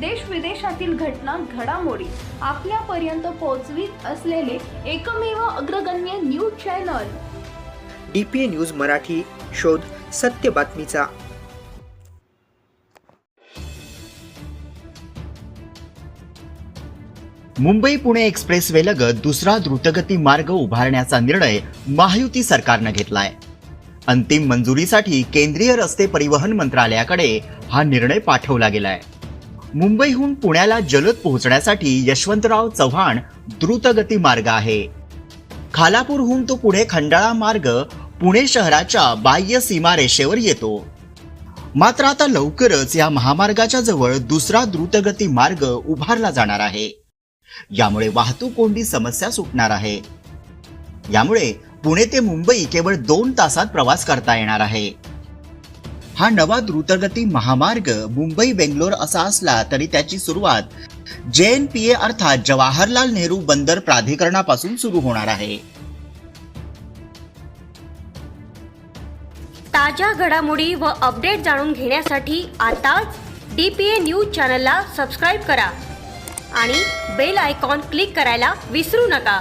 देश विदेशातील घटना घडामोडी आपल्यापर्यंत पोहोचवीत असलेले एकमेव अग्रगण्य news channel. DPA news Marathi शोध सत्य बातमीचा. मुंबई पुणे एक्सप्रेसवे लगत दुसरा द्रुतगती मार्ग उभारण्याचा निर्णय महायुती सरकारनं घेतलाय. अंतिम मंजुरीसाठी केंद्रीय रस्ते परिवहन मंत्रालयाकडे हा निर्णय पाठवला गेलाय. मुंबईहून पुण्याला जलद पोहोचण्यासाठी यशवंतराव चव्हाण द्रुतगती मार्ग आहे. खालापूरहून तो पुढे खंडाळा मार्ग पुणे शहराच्या बाह्य सीमारेषेवर येतो. मात्र आता लवकरच या महामार्गाच्या जवळ दुसरा द्रुतगती मार्ग उभारला जाणार आहे. यामुळे वाहतूक कोंडी समस्या सुटणार आहे. यामुळे पुणे ते मुंबई केवळ दोन तासात प्रवास करता येणार आहे. हा नवा द्रुतगती महामार्ग मुंबई बेंगलोर असा असला तरी त्याची सुरुवात जे एन पी ए अर्थात जवाहरलाल नेहरू बंदर प्राधिकरणापासून सुरू होणार आहे. ताज्या घडामोडी व अपडेट जाणून घेण्यासाठी आताच डी पी ए न्यूज चॅनलला सबस्क्राईब करा आणि बेल आयकॉन क्लिक करायला विसरू नका.